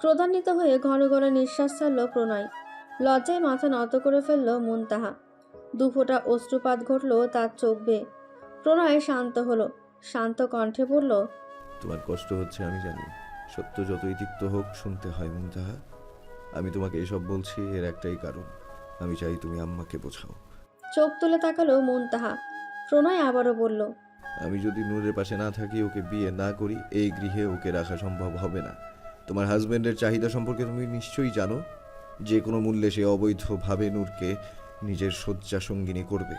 ক্রোধান্বিত হয়ে ঘন ঘন নিঃশ্বাস ছাড়ল প্রণয়। লজ্জায় মাথা নত করে ফেলল মুনতাহা। দুফোঁটা অশ্রুপাত ঘটল তার চোখ বেয়ে। প্রণয় শান্ত হলো শান্ত কণ্ঠে বলল তোমার কষ্ট হচ্ছে আমি জানি। সত্য যতই তিক্ত হোক শুনতে হয় মুনতাহা। আমি তোমাকে এসব বলছি এর একটাই কারণ। আমি চাই তুমি আম্মাকে বোঝাও। চোখ তুলে তাকালো মুনতাহা। প্রণয় আবারও বলল আমি যদি নূরের পাশে না থাকি ওকে বিয়ে না করি এই গৃহে ওকে রাখা সম্ভব হবে না। তোমার হাজবেন্ডের চাহিদা সম্পর্কে তুমি নিশ্চয়ই জানো। যে কোনো মূল্যে সে অবৈধভাবে নূরকে নিজের শয্যা সঙ্গিনী করবে।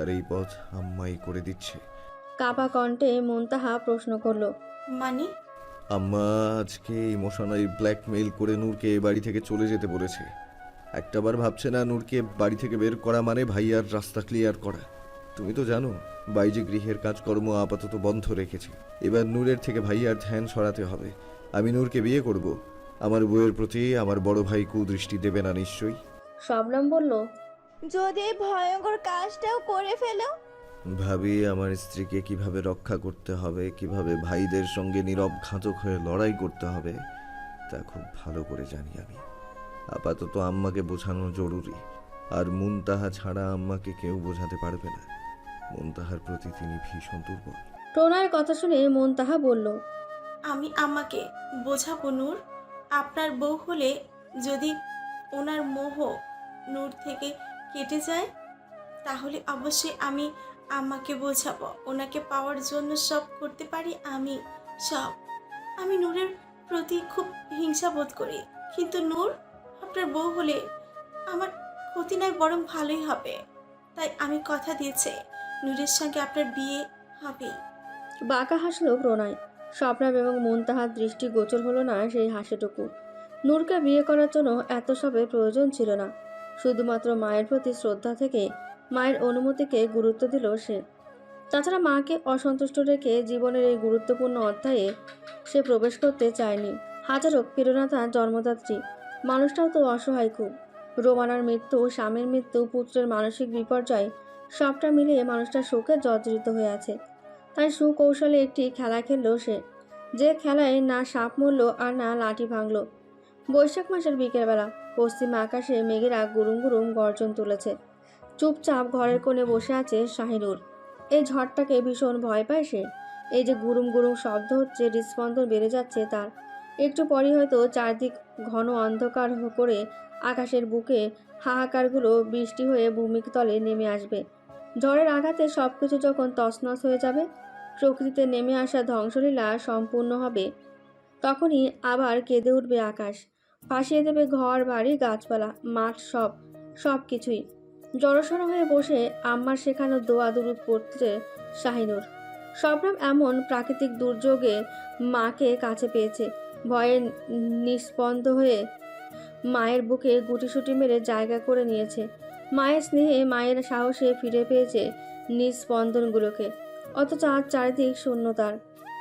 আর এই পথ আম্মাই করে দিচ্ছে। কাপা কণ্ঠে মুনতাহা প্রশ্ন করল মানে? আম্মা আজকে ইমোশনালি ব্ল্যাকমেইল করে নূরকে এ বাড়ি থেকে চলে যেতে বলেছে। একটাবার ভাবছে না নূরকে বাড়ি থেকে বের করা মানে ভাইয়ার রাস্তা ক্লিয়ার করা। তুমি তো জানো বাইজে গৃহের কাজকর্ম আপাতত বন্ধ রেখেছে। এবার নূরের থেকে ভাইয়ার ধ্যান সরাতে হবে। আমি নূরকে বিয়ে করব। আমার বউয়ের প্রতি আমার বড় ভাই কুদৃষ্টি দেবে না নিশ্চয়ই। শবনম বলল যদি এই ভয়ঙ্কর কাজটাও করে ফেলো? ভাবি আমার স্ত্রীকে কীভাবে রক্ষা করতে হবে কীভাবে ভাইদের সঙ্গে নীরব ঘাতক হয়ে লড়াই করতে হবে তা খুব ভালো করে জানি আমি। আপাতত আম্মাকে বোঝানো জরুরি আর মুনতাহা ছাড়া আম্মাকে কেউ বোঝাতে পারবে না। মুনতাহার প্রতি তিনি ভীষণ দুর্বল। প্রণয়ের কথা শুনে মুনতাহা বলল আমি আমাকে বোঝাবো, নূর। আপনার বউ হলে যদি ওনার মোহ নূর থেকে কেটে যায়, তাহলে অবশ্যই আমি আমাকে বোঝাবো। ওনাকে পাওয়ার জন্য সব করতে পারি আমি, সব। আমি নূরের প্রতি খুব হিংসা বোধ করি। কিন্তু নূর, আপনার বউ হলে আমার ক্ষতি নয়, বরং ভালোই হবে। তাই আমি কথা দিয়েছি, নূরের সঙ্গে আপনার বিয়ে হবেই। বাঁকা হাসলো প্রণয়। স্বপ্নাব এবং মুনতাহার দৃষ্টি গোচর হলো না সেই হাসিটুকু। নূরকে বিয়ে করার জন্য এত সবের প্রয়োজন ছিল না। শুধুমাত্র মায়ের প্রতি শ্রদ্ধা থেকে মায়ের অনুমতিকে গুরুত্ব দিল সে। তাছাড়া মাকে অসন্তুষ্ট রেখে জীবনের এই গুরুত্বপূর্ণ অধ্যায়ে সে প্রবেশ করতে চায়নি। হাজার হোক প্রেরণা তার জন্মদাত্রী, মানুষটাও তো অসহায় খুব। রোমানার মৃত্যু, স্বামীর মৃত্যু, পুত্রের মানসিক বিপর্যয়, সবটা মিলিয়ে মানুষটা শোকে জর্জরিত হয়ে আছে। তাই সুকৌশলে একটি খেলা খেললো সে। যে খেলায় না সাপ মরল আর না লাঠি ভাঙল। বৈশাখ মাসের বিকেলবেলা পশ্চিম আকাশে মেঘেরা গুরুম গুরুম গর্জন তুলেছে। চুপচাপ ঘরের কোণে বসে আছে শাহিনুর। এই ঝড়টাকে ভীষণ ভয় পায় সে। এই যে গুরুম গুরুম শব্দ হচ্ছে, হৃদস্পন্দন বেড়ে যাচ্ছে তার। একটু পরই হয়তো চারদিক ঘন অন্ধকার করে আকাশের বুকে হাহাকারগুলো বৃষ্টি হয়ে ভূমিতলে নেমে আসবে। ঝড়ের আঘাতে সব কিছু যখন তছনছ হয়ে যাবে, প্রকৃতিতে নেমে আসা ধ্বংসলীলা সম্পূর্ণ হবে। তখনই আবার কেঁদে উঠবে আকাশ। ভাসিয়ে দেবে ঘর, বাড়ি, গাছপালা, মাঠ, সব সব কিছুই জড়সড় হয়ে বসে আম্মার শেখানো দোয়া দুরুদ পড়তে শাহিনুর। সবরম এমন প্রাকৃতিক দুর্যোগে মাকে কাছে পেয়েছে। ভয়ে নিস্পন্দ হয়ে মায়ের বুকে গুটিসুটি মেরে জায়গা করে নিয়েছে। মায়ের স্নেহে মায়ের সাহসে ফিরে পেয়েছে নিজ স্পন্দনগুলোকে অথচ আজ চারিদিক শূন্যতার।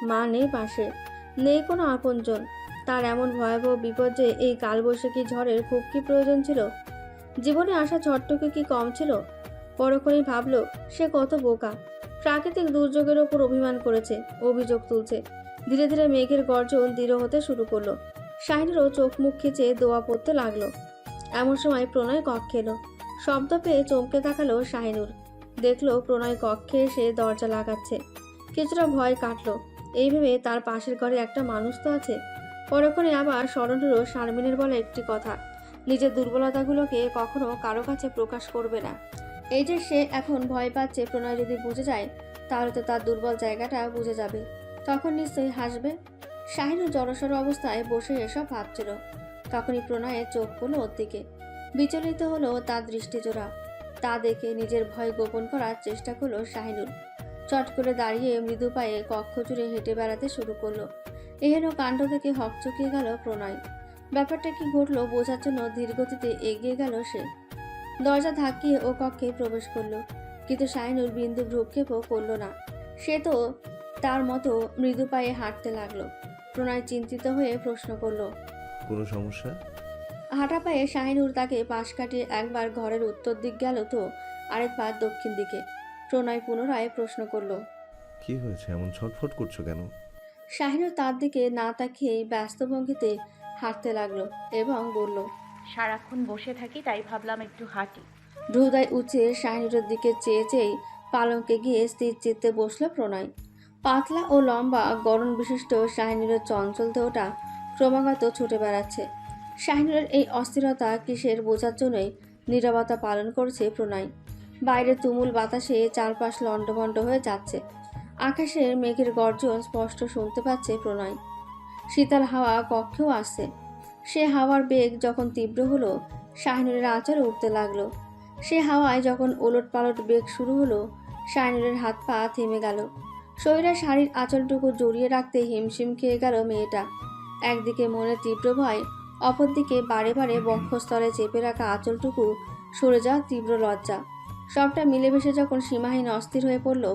মা নেই পাশে, নেই কোনো আপনজন। তার এমন ভয়াবহ বিপর্যে এই কালবৈশাখী ঝড়ের খুব কি প্রয়োজন ছিল? জীবনে আসা ঝড়টুকু কি কম ছিল? পরক্ষণই ভাবল, সে কত বোকা। প্রাকৃতিক দুর্যোগের ওপর অভিমান করেছে, অভিযোগ তুলছে। ধীরে ধীরে মেঘের গর্জন দৃঢ় হতে শুরু করল। শাহিনেরও চোখ মুখ খিচে দোয়া পড়তে লাগল। এমন সময় প্রণয় কক্ষে এলো শব্দ পেয়ে চমকে তাকালো শাহিনুর। দেখল প্রণয় কক্ষে এসে দরজা লাগাচ্ছে। কিছুটা ভয় কাটলো। এই ভেবে তার পাশের ঘরে একটা মানুষ তো আছে। পরক্ষণে আবার স্মরণ হলো শারমিনের বলা একটি কথা। নিজের দুর্বলতাগুলোকে কখনো কারও কাছে প্রকাশ করবে না। এই যে সে এখন ভয় পাচ্ছে প্রণয় যদি বুঝে যায়, তাহলে তো তার দুর্বল জায়গাটা বুঝে যাবে। তখন নিশ্চয়ই হাসবে। শাহিনুর জড়সড় অবস্থায় বসে এসব ভাবছিল। তখনই প্রণয়ের চোখ পড়ল ওর দিকে। বিচলিত হলো তার দৃষ্টিজোড়া তা দেখে নিজের ভয় গোপন করার চেষ্টা করল শাহিনুর চট করে দাঁড়িয়ে মৃদু পায়ে কক্ষ জুড়ে হেঁটে বেড়াতে শুরু করল। এহেন কাণ্ড থেকে হকচকিয়ে গেল প্রণয়। ব্যাপারটা কি ঘটলো বোঝার জন্য ধীরগতিতে এগিয়ে গেল সে। দরজা ধাক্কিয়ে ও কক্ষে প্রবেশ করল। কিন্তু শাহিনুর বিন্দু ভ্রুক্ষেপও করল না। সে তো তার মতো মৃদু পায়ে হাঁটতে লাগল। প্রণয় চিন্তিত হয়ে প্রশ্ন করল, কোনো সমস্যা? হাঁটা পায়ে শাহিনুর তাকে পাশ কাটিয়ে একবার ঘরের উত্তর দিক গেল তো আরেকবার দক্ষিণ দিকে। প্রণয় পুনরায় প্রশ্ন করল কি হয়েছে? এমন ছটফট করছ কেন? শাহিনুর তার দিকে না তাকিয়েই ব্যস্ত ভঙ্গিতে হাঁটতে লাগল এবং বলল সারাক্ষণ বসে থাকি তাই ভাবলাম একটু হাঁটি। হৃদয় উঁচে শাহিনুরের দিকে চেয়ে চেয়েই পালঙ্কে গিয়ে স্থির চিত্তে বসল প্রণয়। পাতলা ও লম্বা গরম বিশিষ্ট শাহিনুরের চঞ্চল দেহটা ক্রমাগত ছুটে বেড়াচ্ছে। শাহিনুরের এই অস্থিরতা কিসের বোঝার জন্যই নীরবতা পালন করছে প্রণয়। বাইরে তুমুল বাতাসে চারপাশ লণ্ডভণ্ড হয়ে যাচ্ছে। আকাশের মেঘের গর্জন স্পষ্ট শুনতে পাচ্ছে প্রণয়। শীতল হাওয়া কক্ষেও আসছে। সে হাওয়ার বেগ যখন তীব্র হলো শাহিনুরের আঁচড়ে উঠতে লাগল। সে হাওয়ায় যখন ওলট পালট বেগ শুরু হলো শাহিনুরের হাত পা থেমে গেল। শরীরের শাড়ির আঁচলটুকু জড়িয়ে রাখতে হিমশিম খেয়ে গেল মেয়েটা। একদিকে মনে তীব্র ভয় অপরদিকে বারে বারে বক্ষস্থলে চেপে রাখা আঁচলটুকু সরে যাওয়া তীব্র লজ্জা। সবটা মিলেমিশে যখন সীমাহীন অস্থির হয়ে পড়ল,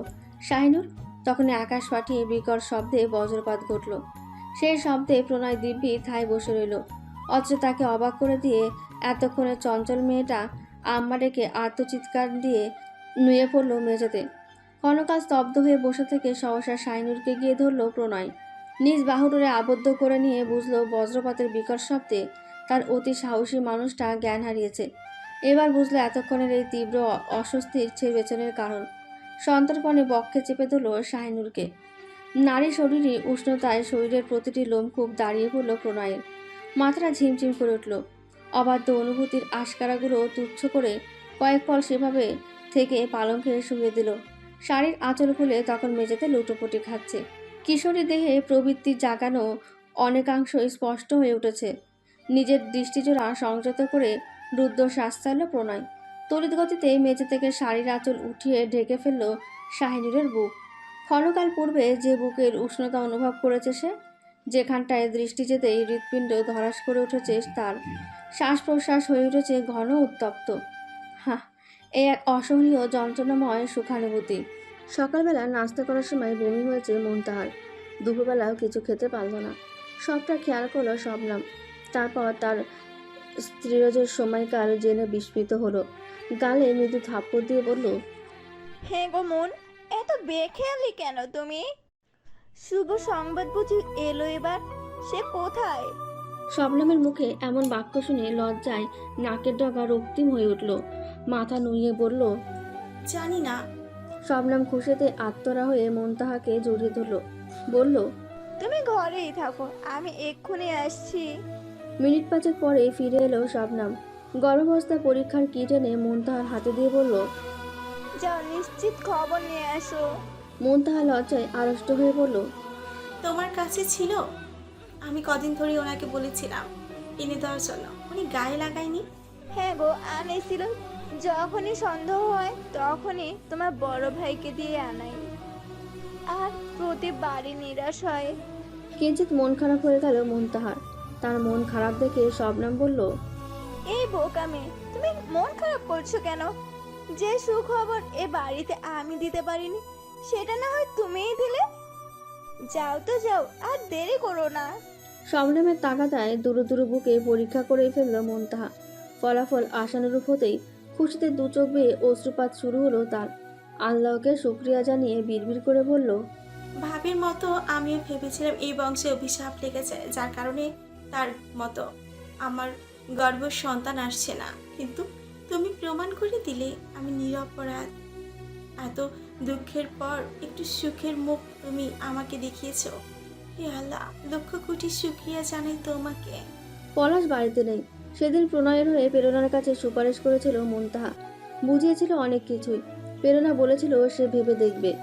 শাহিনুর তখনই আকাশ ফাটিয়ে বিকট শব্দে বজ্রপাত ঘটল। সেই শব্দে প্রণয় দিব্যি থাই বসে রইল। অথচ তাকে অবাক করে দিয়ে এতক্ষণে চঞ্চল মেয়েটা আম্মা ডেকে আর্তচিৎকার দিয়ে নুয়ে পড়ল মেঝেতে। ক্ষণকাল স্তব্ধ হয়ে বসে থেকে সহসা শাইনুরকে গিয়ে ধরল প্রণয়। নিজ বাহুডোরে আবদ্ধ করে নিয়ে বুঝলো বজ্রপাতের বিকট শব্দে তার অতি সাহসী মানুষটা জ্ঞান হারিয়েছে। এবার বুঝলো এতক্ষণের এই তীব্র অস্বস্তির ছেবেচনের কারণ। সন্তর্পণে বক্ষে চেপে ধরল শাহিনুরকে নারী শরীরই উষ্ণতায় শরীরের প্রতিটি লোমকূপ দাঁড়িয়ে পড়ল প্রণয়ের। মাথাটা ঝিমঝিম করে উঠল। অবাধ্য অনুভূতির আশকারাগুলো তুচ্ছ করে কয়েক পল সেভাবে থেকে পালঙ্কে শুয়ে দিল। শাড়ির আঁচল খুলে তখন মেঝেতে লুটোপুটি খাচ্ছে। কিশোরী দেহে প্রবৃত্তি জাগানো অনেকাংশই স্পষ্ট হয়ে উঠেছে। নিজের দৃষ্টিজোড়া সংযত করে রুদ্র শ্বাস চাইল প্রণয়। তড়িৎ গতিতে মেঝে থেকে শাড়ির আঁচল উঠিয়ে ঢেকে ফেলল শাহিনুরের বুক। ক্ষণকাল পূর্বে যে বুকের উষ্ণতা অনুভব করেছে সে, যেখানটায় দৃষ্টি যেতেই হৃৎপিণ্ড ধরাস করে উঠেছে তার। শ্বাস প্রশ্বাস হয়ে উঠেছে ঘন উত্তপ্ত। হা এই এক অসহনীয় যন্ত্রণাময় সুখানুভূতি। সকালবেলা নাস্তা করার সময় বমি হয়েছে মনতাহার দুপুরবেলাও কিছু খেতে পারল না। সবটা খেয়াল করল শবনাম। তারপর তার স্ত্রীরজের সময়কাল জেনে বিস্মিত হলো। গালে মৃদু থাপ্পড় দিয়ে বলল হ্যাঁ গো মন এত বেখেয়ালি কেন তুমি? শুভ সংবাদ বুঝি এলো এবার সে কোথায়? শবনমের মুখে এমন বাক্য শুনে লজ্জায় নাকের ডগা রক্তিম হয়ে উঠল। মাথা নুইয়ে বলল জানি না শবনম খুশিতে আত্মরা হয়ে মনতাহাকে জড়িয়ে ধরল। বলল তুমি ঘরেই থাকো আমি এক্ষুনি আসছি। মিনিট পাঁচেক পরে ফিরে এলো শবনম। গর্ভাবস্থা পরীক্ষার কিট এনে মনতাহার হাতে দিয়ে বলল যাও নিশ্চিত খবর নিয়ে আসো। মনতাহা লজ্জায় আড়ষ্ট হয়ে বলল তোমার কাছে ছিল? আমি কদিন ধরে ওনাকে বলেছিলাম। এনে দেওয়ার জন্য। উনি গায়ে লাগায়নি? হ্যাঁ গো আনাইছিল যখনই সন্দেহ হয় তখনই তোমার বড় ভাইকে দিয়ে আনাই। আর প্রতিবারই নিরাশ হয়। কিঞ্চিত মন খারাপ হয়ে গেল মনতাহার। তার মন খারাপ দেখে শবনম বলল এই বোকামে তুমি মন খারাপ করছ কেন? যে সুখবর এ বাড়িতে আমি দিতে পারিনি সেটা না হয় তুমিই দিলে? যাও তো যাও আর দেরি করো না। শবনমের তাগাদায় দুরু দুরু বুকে পরীক্ষা করে ফেলল মনতাহা। ফলাফল আশানুরূপ হতেই খুশিতে দু চোখ বেয়ে অশ্রুপাত শুরু হলো তার। আল্লাহকে শুক্রিয়া জানিয়ে বিড়বিড় করে বলল ভাবির মতো আমিও ভেবেছিলাম এই বংশে অভিশাপ লেগেছে যার কারণে তার মতো আমার গর্ব সন্তান আসছে না। কিন্তু তুমি প্রমাণ করে দিলে আমি নিরপরাধ। এত দুঃখের পর একটু সুখের মুখ তুমি আমাকে দেখিয়েছ। হে আল্লাহ লক্ষ কোটি শুক্রিয়া জানাই তোমাকে। পলাশ বাড়িতে নেই। সেদিন প্রণয়ের হয়ে প্রেরণার কাছে সুপারিশ করেছিল মনতাহা। বুঝিয়েছিল অনেক কিছুই। প্রেরণা বলেছিল সে ভেবে দেখবে।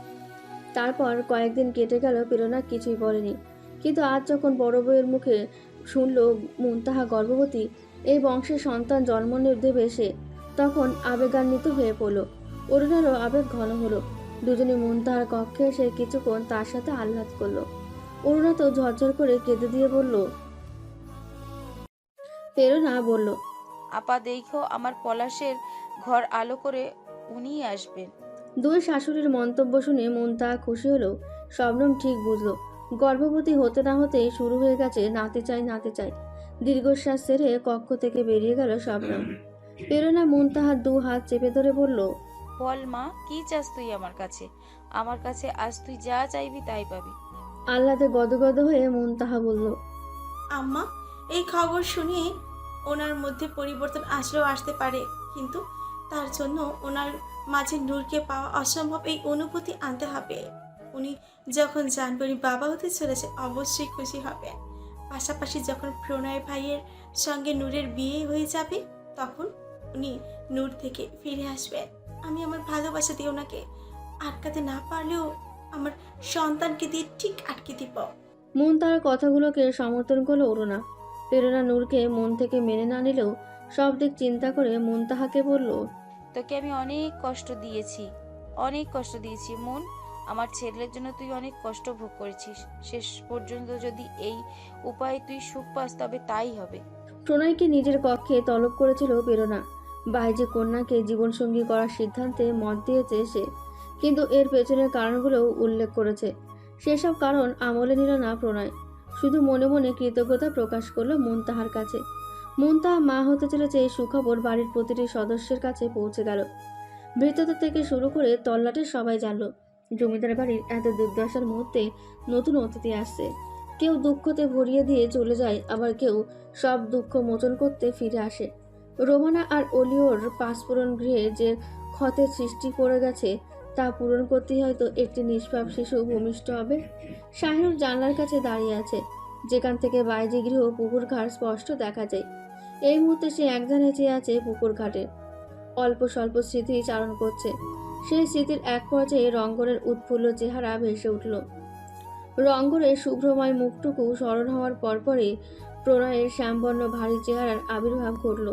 তারপর কয়েকদিন কেটে গেল, প্রেরণা কিছুই বলেনি। কিন্তু আজ যখন বড় বউয়ের মুখে শুনল মুনতাহা গর্ভবতী, এই বংশের সন্তান জন্ম দেবে সে, তখন আবেগান্বিত হয়ে পড়ল। অরুণারও আবেগ ঘন হলো। দুজনে মুনতাহার কক্ষে এসে কিছুক্ষণ তার সাথে আহ্লাদ করল। অরুণা তো ঝরঝর করে কেঁদে দিয়ে বলল প্রেরণা বলল আপা দেখো আমার পলাশের ঘর আলো করে উনিই আসবেন। দুই শাশুড়ির মন্তব্য শুনে মনতা খুশি হলো শবনম ঠিক বুঝলো গর্ভবতী হতে না হতেই শুরু হয়ে গেছে নাতে চাই নাতে চাই। দীর্ঘশ্বাস সেরে কক্ষ থেকে বেরিয়ে গেল শবনম। প্রেরণা মনতাহার দু হাত চেপে ধরে বলল বল মা কি চাস তুই আমার কাছে? আমার কাছে আজ তুই যা চাইবি তাই পাবি। আহ্লাদে গদগদ হয়ে মনতাহা বলল আম্মা এই খবর শুনে ওনার মধ্যে পরিবর্তন আসলেও আসতে পারে। কিন্তু তার জন্য ওনার মাঝে নূরকে পাওয়া অসম্ভব এই অনুভূতি আনতে হবে। উনি যখন জানবেন উনি বাবা হতে চলেছে, অবশ্যই খুশি হবে পাশাপাশি যখন প্রণয় ভাইয়ের সঙ্গে নূরের বিয়ে হয়ে যাবে, তখন উনি নূর থেকে ফিরে আসবেন। আমি আমার ভালোবাসা দিয়ে ওনাকে আটকাতে না পারলেও আমার সন্তানকে দিয়ে ঠিক আটকে দিব। মন তার কথাগুলোকে সমর্থন করল অরুণা। প্রেরণা নূরকে মন থেকে মেনে না নিলেও সব দিক চিন্তা করে মন তাহাকে বলল তোকে আমি অনেক কষ্ট দিয়েছি অনেক কষ্ট দিয়েছি মন। আমার ছেলের জন্য তুই অনেক কষ্ট ভোগ করেছিস। শেষ পর্যন্ত যদি এই উপায়ে তুই সুখ পাস তবে তাই হবে। প্রণয়কে নিজের কক্ষে তলব করেছিল প্রেরণা। বাইজে কন্যাকে জীবনসঙ্গী করার সিদ্ধান্তে মত দিয়েছে সে কিন্তু এর পেছনের কারণগুলোও উল্লেখ করেছে। সেসব কারণ আমলে নিল না প্রণয়। শুধু মনে মনে কৃতজ্ঞতা প্রকাশ করল মুনতাহার কাছে। মুনতাহা মা হতে চলেছে এই সুখবর বাড়ির প্রতিটি সদস্যের কাছে পৌঁছে গেল। ভৃততা থেকে শুরু করে তল্লাটে সবাই জানলো, জমিদার বাড়ির এত দুর্দশার মুহূর্তে নতুন অতিথি আসছে। কেউ দুঃখতে ভরিয়ে দিয়ে চলে যায়, আবার কেউ সব দুঃখ মোচন করতে ফিরে আসে। রোমানা আর অলিওর পাঁচপূরণ গৃহে যে ক্ষতের সৃষ্টি করে গেছে তা পূরণ করতেই হয়তো একটি নিষ্পাপ শিশু ভূমিষ্ঠ হবে। শাহিনুর জানলার কাছে দাঁড়িয়ে আছে, যেখান থেকে বাইরে গৃহ পুকুর ঘাট স্পষ্ট দেখা যায়। এই মুহূর্তে সে একধানে চেয়ে আছে পুকুর ঘাটে। অল্প স্বল্প স্মৃতি চারণ করছে। সেই স্মৃতির এক পর্যায়ে রঙ্গনের উৎফুল্ল চেহারা ভেসে উঠল। রঙ্গনের শুভ্রময় মুখটুকু স্মরণ হওয়ার পরপরই প্রণয়ের শ্যামবর্ণ ভারী চেহারার আবির্ভাব ঘটল।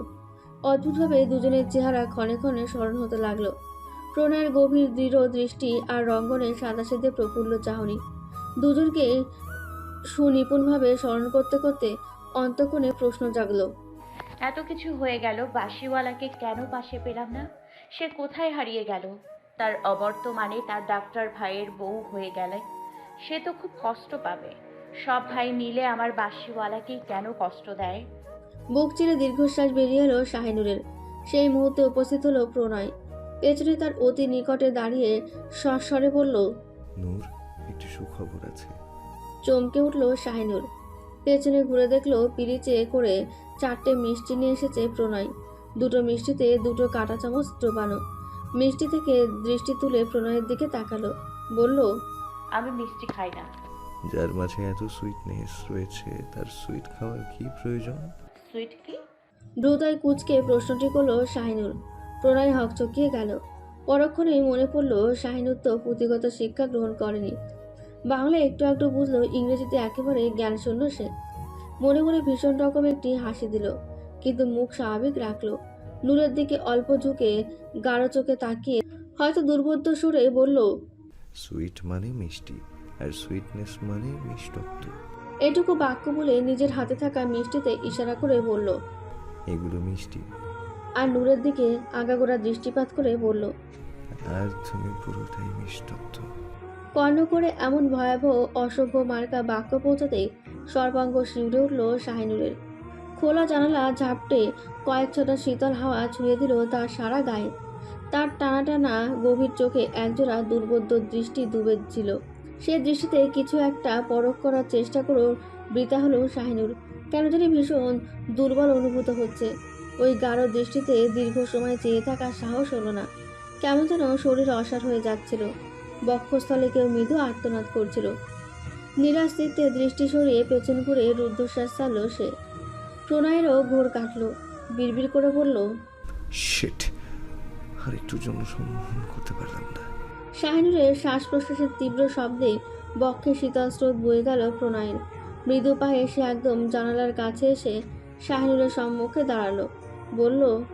অদ্ভুতভাবে দুজনের চেহারা ক্ষণে ক্ষণে স্মরণ হতে লাগল। প্রণয়ের গভীর দৃঢ় দৃষ্টি আর রঙ্গনের সাদাসিধে প্রফুল্ল চাহনি। দুজনকে সুনিপুণভাবে স্মরণ করতে করতে অন্তকোণে প্রশ্ন জাগল। এত কিছু হয়ে গেল বাসিওয়ালাকে কেন পাশে পেলাম না? সে কোথায় হারিয়ে গেল? তার অবর্তমানে তার ডাক্তার ভাইয়ের বউ হয়ে গেলে? সে তো খুব কষ্ট পাবে। সব ভাই মিলে আমার বাসিওয়ালাকে কেন কষ্ট দেয়? বুক চিরে দীর্ঘশ্বাস বেরিয়ে এলো শাহিনুরের। সেই মুহূর্তে উপস্থিত হলো প্রণয়। পেছনে তার অতি নিকটে দাঁড়িয়ে সস্বরে বলল নূর একটি সুখবর আছে। চমকে উঠল শাহিনুর। পেছনে ঘুরে দেখল পিরিচে করে চারটে মিষ্টি নিয়ে এসেছে প্রণয়। দুটো মিষ্টিতে দুটো কাঁটা চামচ ডোবানো মিষ্টি থেকে দৃষ্টি তুলে প্রণয়ের দিকে তাকালো। বলল আমি মিষ্টি খাই না। যার মাঝে এত সুইটনেস রয়েছে তার সুইট খাওয়ার কি প্রয়োজন? সুইট কি? দ্রুতই কুচকে প্রশ্নটি করল শাহিনুর। প্রণয় হকচকিয়ে গেল। পরক্ষণেই মনে পড়ল শাহিনুর তো পুঁথিগত শিক্ষা গ্রহণ করেনি। বাংলা একটু একটু বুঝলেও ইংরেজিতে একেবারে জ্ঞান শূন্য সে। মনে মনে ভীষণ রকম একটি হাসি দিল কিন্তু মুখ স্বাভাবিক রাখল। নূরের দিকে অল্প ঝুঁকে গাঢ় চোখে তাকিয়ে হয়তো দুর্বোধ্য সুরে বলল সুইট মানে মিষ্টি আর সুইটনেস মানে মিষ্টত্ব। এটুকু বাক্য বলে নিজের হাতে থাকা মিষ্টিতে ইশারা করে বলল এগুলো মিষ্টি আর নূরের দিকে আগাগোড়া দৃষ্টিপাত করে বলল আর তুমি পুরোটাই মিষ্টত্ব কর্ণ করে এমন ভয়াবহ অসভ্য মার্কা বাক্য পৌঁছাতেই সর্বাঙ্গ শিউরে উঠল শাহিনুরের। খোলা জানালা ঝাপটে কয়েক ছটা শীতল হাওয়া ছুঁয়ে দিল তার সারা গায়ে। তার টানা টানা গভীর চোখে একজোড়া দুর্বোধ্য দৃষ্টি ডুবে ছিল সে দৃষ্টিতে কিছু একটা পরখ করার চেষ্টা করেও বৃতা হলো শাহিনুর। কেন জানি ভীষণ দুর্বল অনুভূত হচ্ছে। ওই গাঢ় দৃষ্টিতে দীর্ঘ সময় চেয়ে থাকার সাহস হলো না। কেমন যেন শরীর অসাড় হয়ে যাচ্ছিল। বক্ষস্থলে কেউ মৃদু আর্তনাদ করছিল। নিরাশ চিত্তে দৃষ্টি সরিয়ে পেছন ঘুরে রুদ্ধশ্বাস ছাড়ল সে। প্রণয়েরও ঘোর কাটল। বিড়বিড় করে বলল শিট আর একটুর জন্য সম্মোহন করতে পারলাম না। শাহিনুরের শ্বাস প্রশ্বাসের তীব্র শব্দে বক্ষে শীতল স্রোত বয়ে গেল প্রণয়ের। মৃদু পায়ে সে একদম জানালার কাছে এসে শাহিনুরের সম্মুখে দাঁড়াল। বলল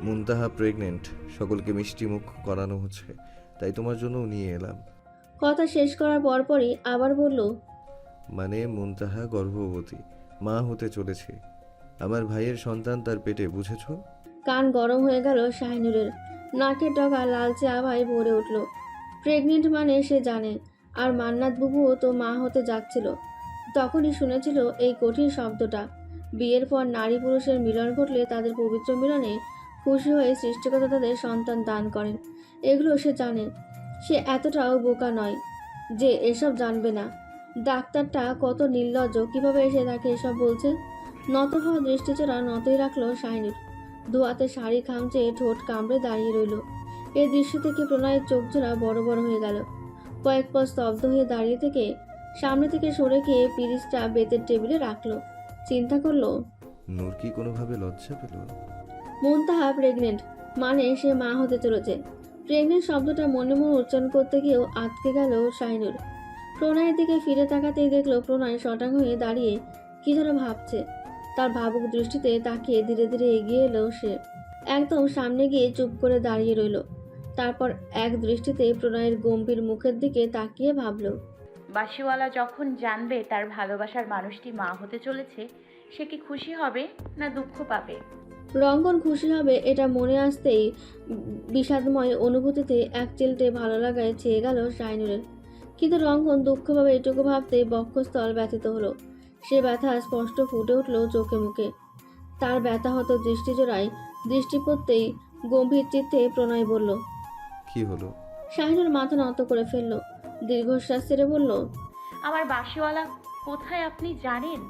মুনতাহা প্রেগনেন্ট সকলকে মিষ্টি মুখ করানো হচ্ছে তাই তোমার জন্য নিয়ে এলাম। কথা শেষ করার পরপরই আবার বলল মানে মুনতাহা গর্ভবতী মা হতে চলেছে। আমার ভাইয়ের সন্তান তার পেটে বুঝেছ? কান গরম হয়ে গেল শাহিনুরের। নাকের ডগা লালচে আভায় ভরে উঠল। প্রেগনেন্ট মানে সে জানে আর মান্নাত বুবুও তো মা হতে যাচ্ছিল। তখনই শুনেছিল এই কঠিন শব্দটা। বিয়ের পর নারী পুরুষের মিলন ঘটলে তাদের পবিত্র মিলনে খুশি হয়ে সৃষ্টিকর্তা তাদের সন্তান দান করেন। এগুলো সে জানে। সে এতটাও বোকা নয় যে এসব জানবে না। ডাক্তারটা কত নির্লজ্জ, কীভাবে এসে তাকে এসব বলছে? নত হওয়া দৃষ্টিচোরা নতই রাখল শাহিনুর ধোয়াতে শাড়ি খামচে ঠোঁট কামড়ে দাঁড়িয়ে রইল। এই দৃশ্য থেকে প্রণয়ের চোখ জোড়া বড় বড় হয়ে গেল। কয়েক পর স্তব্ধ হয়ে দাঁড়িয়ে থেকে সামনে থেকে সরে খেয়ে পিরিচটা বেতের টেবিলে রাখল। চিন্তা করল? নূর কি কোনোভাবে লজ্জা পেল? মন তাহা প্রেগনেন্ট মানে সে মা হতে চলেছে। প্রেগনেন্ট শব্দটা মনে মনে উচ্চারণ করতে গিয়েও আটকে গেল শাইনুর প্রণয়ের দিকে ফিরে তাকাতেই দেখল প্রণয় শটাং হয়ে দাঁড়িয়ে কি যেন ভাবছে। তার ভাবুক দৃষ্টিতে তাকিয়ে ধীরে ধীরে এগিয়ে এলো সে। একদম সামনে গিয়ে চুপ করে দাঁড়িয়ে রইল। তারপর এক দৃষ্টিতে প্রণয়ের গম্ভীর মুখের দিকে তাকিয়ে ভাবলো বাসিওয়ালা যখন জানবে তার ভালোবাসার মানুষটি মা হতে চলেছে সে কি খুশি হবে না দুঃখ পাবে? রঙ্গন খুশি হবে এটা মনে আসতেই বিষাদময় অনুভূতিতে এক চিলটে ভালো লাগায় চেয়ে গেল শাইনুরের কিন্তু রঙ্গন দুঃখভাবে এটুকু ভাবতে বক্ষস্থল ব্যথিত হলো। সে ব্যথা স্পষ্ট ফুটে উঠল চোখে মুখে। তার ব্যথা হতো দৃষ্টিজোড়ায় দৃষ্টি পড়তেই গম্ভীর চিত্তে প্রণয় বলল কি হলো? শাহিনুর মাথা নত করে ফেলল। দীর্ঘশ্বাস ছেড়ে বলল আমার বাসিওয়ালা কোথায় আপনি জানেন?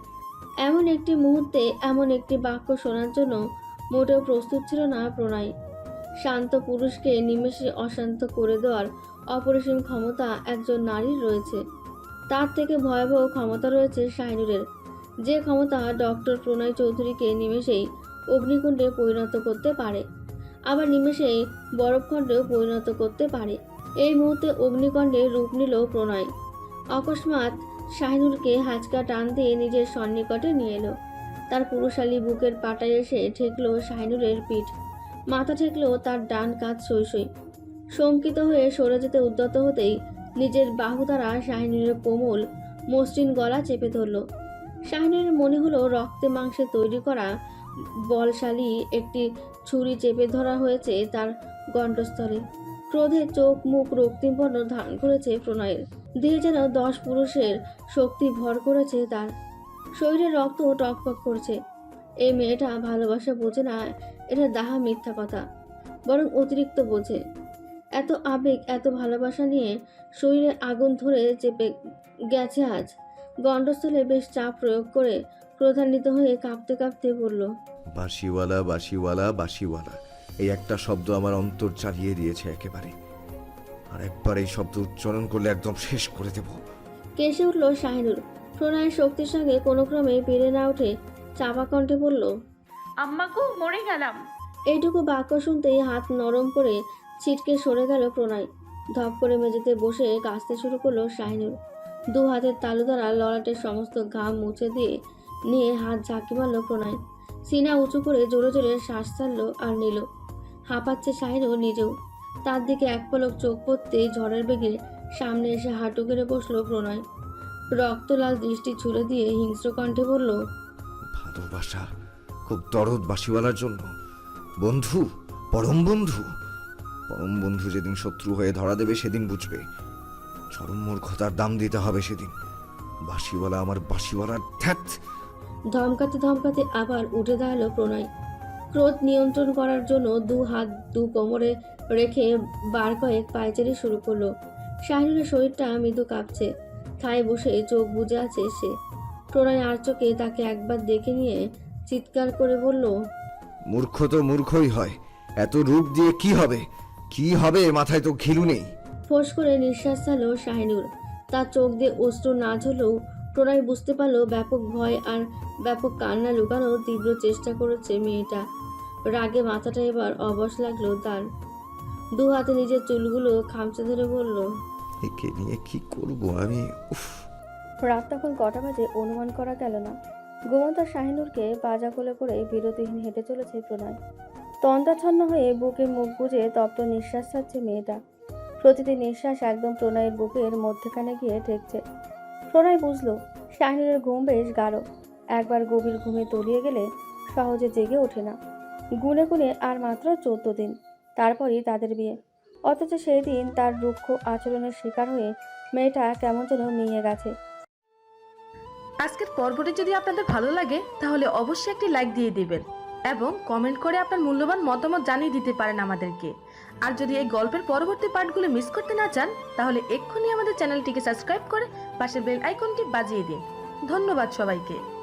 এমন একটি মুহূর্তে এমন একটি বাক্য শোনার জন্য মোটেও প্রস্তুত ছিল না প্রণয়। শান্ত পুরুষকে নিমেষে অশান্ত করে দেওয়ার অপরিসীম ক্ষমতা একজন নারীর রয়েছে। তার থেকে ভয়াবহ ক্ষমতা রয়েছে শাহিনুরের। যে ক্ষমতা ডক্টর প্রণয় চৌধুরীকে নিমেষেই অগ্নিকুণ্ডে পরিণত করতে পারে আবার নিমেষেই বরফখণ্ডেও পরিণত করতে পারে। এই মুহূর্তে অগ্নিকণ্ডে রূপ নিল প্রণয়। অকস্মাৎ শাহিনুরকে হাঁচকা টান দিয়ে নিজের সন্নিকটে নিয়ে এলো। তার পুরুষালী বুকের পাটায় এসে ঠেকলো শাহিনুরের পিঠ। মাথা ঠেকলো তার ডান কাঁধ সই শঙ্কিত হয়ে সরে যেতে উদ্যত হতেই নিজের বাহু দ্বারা শাহিনুরের কোমল, মসৃণ গলা চেপে ধরল। শাহিনুরের মনে হলো রক্তে মাংসে তৈরি করা বলশালী একটি ছুরি চেপে ধরা হয়েছে তার গণ্ডস্থলে। ক্রোধে চোখ মুখ রক্তিমবর্ণ ধারণ করেছে প্রণয়ের। দেহে যেন দশ পুরুষের শক্তি ভর করেছে তার। শরীরে রক্ত টকপক করছে। এই মেয়েটা ভালোবাসা বোঝে না, এটা দাহা মিথ্যা কথা, বরং অতিরিক্ত বোঝে। এত আবেগ, এত ভালোবাসা নিয়ে শরীরে আগুন ধরে চেপে গেছে আজ। গণ্ডস্থলে বেশ চাপ প্রয়োগ করে ক্রোধান্বিত হয়ে কাঁপতে কাঁপতে বলল বাসিওয়ালা বাসিওয়ালা বাসিওয়ালা এই একটা শব্দ আমার অন্তর চালিয়ে দিয়েছে একেবারে। আর একবার এই শব্দ উচ্চারণ করলে একদম শেষ করে দেব। কেসে উঠল শাহিনুর। প্রণয়ের শক্তির সঙ্গে কোনো ক্রমে পেরে না উঠে চাপা কণ্ঠে বলল আম্মাগো মরে গেলাম। এইটুকু বাক্য শুনতেই হাত নরম করে ছিটকে সরে গেল প্রণয়। ধপ করে মেঝেতে বসে কাঁচতে শুরু করল শাহিনুর। দু হাতের তালু দ্বারা ললাটের সমস্ত ঘাম মুছে দিয়ে নিয়ে হাত ঝাঁকি মারল প্রণয়। সিনা উঁচু করে জোরে জোরে শ্বাস ছাড়লো আর নিল। হাঁপাচ্ছে শাহিনুর নিজেও। তার দিকে এক পলক চোখ পড়তেই ঝড়ের বেগে সামনে এসে হাঁটু গেড়ে বসল প্রণয়। রক্তলাল দৃষ্টি ছুড়ে দিয়ে হিংস্র কণ্ঠে বলল, ভালোবাসা খুব দরদ বাসিওয়ালার জন্য। বন্ধু, পরম বন্ধু। পরম বন্ধু যেদিন শত্রু হয়ে ধরা দেবে সেদিন বুঝবে। চরম মূর্খতার দাম দিতে হবে সেদিন। বাসিওয়ালা আমার বাসিওয়ালার ধ্যাত ধমকাতে ধমকাতে আবার উঠে দাঁড়াল প্রণয়। ক্রোধ নিয়ন্ত্রণ করার জন্য দু হাত দু কোমরে রেখে বার কয়েক পায়চারি শুরু করল। শাহিনুরের শরীরটা মৃদু কাঁপছে। থায় বসে চোখ বুজে আছে সে। প্রণয় আর চোখে তাকে একবার দেখে নিয়ে চিৎকার করে বলল মূর্খ তো মূর্খই হয়। এত রূপ দিয়ে কি হবে? কি হবে মাথায় তো ঘিলু নেই। ফোঁস করে নিঃশ্বাস ছাড়ল শাহিনুর। তার চোখ দিয়ে অশ্রু না ঝরলেও প্রণয় বুঝতে পারল ব্যাপক ভয় আর ব্যাপক কান্না লুকানোর তীব্র চেষ্টা করেছে মেয়েটা। রাগে মাথাটা এবার অবশ লাগল তার। দু হাতে নিজের চুলগুলো খামচে ধরে বলল একে নিয়ে কি করব আমি? উফ। রাত তখন কটা বাজে অনুমান করা গেল না। ঘুমন্ত শাহিনুরকে বাজা কোলে করে বিরতিহীন হেঁটে চলেছে প্রণয়। তন্তাচ্ছন্ন হয়ে বুকে মুখ গুজে তপ্ত নিঃশ্বাস ছাড়ছে মেয়েটা। প্রতিটি নিঃশ্বাস একদম প্রণয়ের বুকের মধ্যখানে গিয়ে ঠেকছে। প্রণয় বুঝলো শাহিনুরের ঘুম বেশ গাঢ়। একবার গভীর ঘুমে তলিয়ে গেলে সহজে জেগে ওঠে না। গুনে গুনে আর মাত্র চোদ্দ দিন। তারপরই তাদের বিয়ে। অথচ সেই দিন তার রুক্ষ আচরণের শিকার হয়ে মেয়েটা কেমন যেন মিয়ে গেছে। আজকের পর্বটি যদি আপনাদের ভালো লাগে, তাহলে অবশ্যই একটি লাইক দিয়ে দিবেন এবং কমেন্ট করে আপনার মূল্যবান মতামত জানিয়ে দিতে পারেন আমাদেরকে। আর যদি এই গল্পের পরবর্তী পার্টগুলো মিস করতে না চান, তাহলে এক্ষুনি আমাদের চ্যানেলটিকে সাবস্ক্রাইব করে পাশের বেল আইকনটি বাজিয়ে দিন। ধন্যবাদ সবাইকে।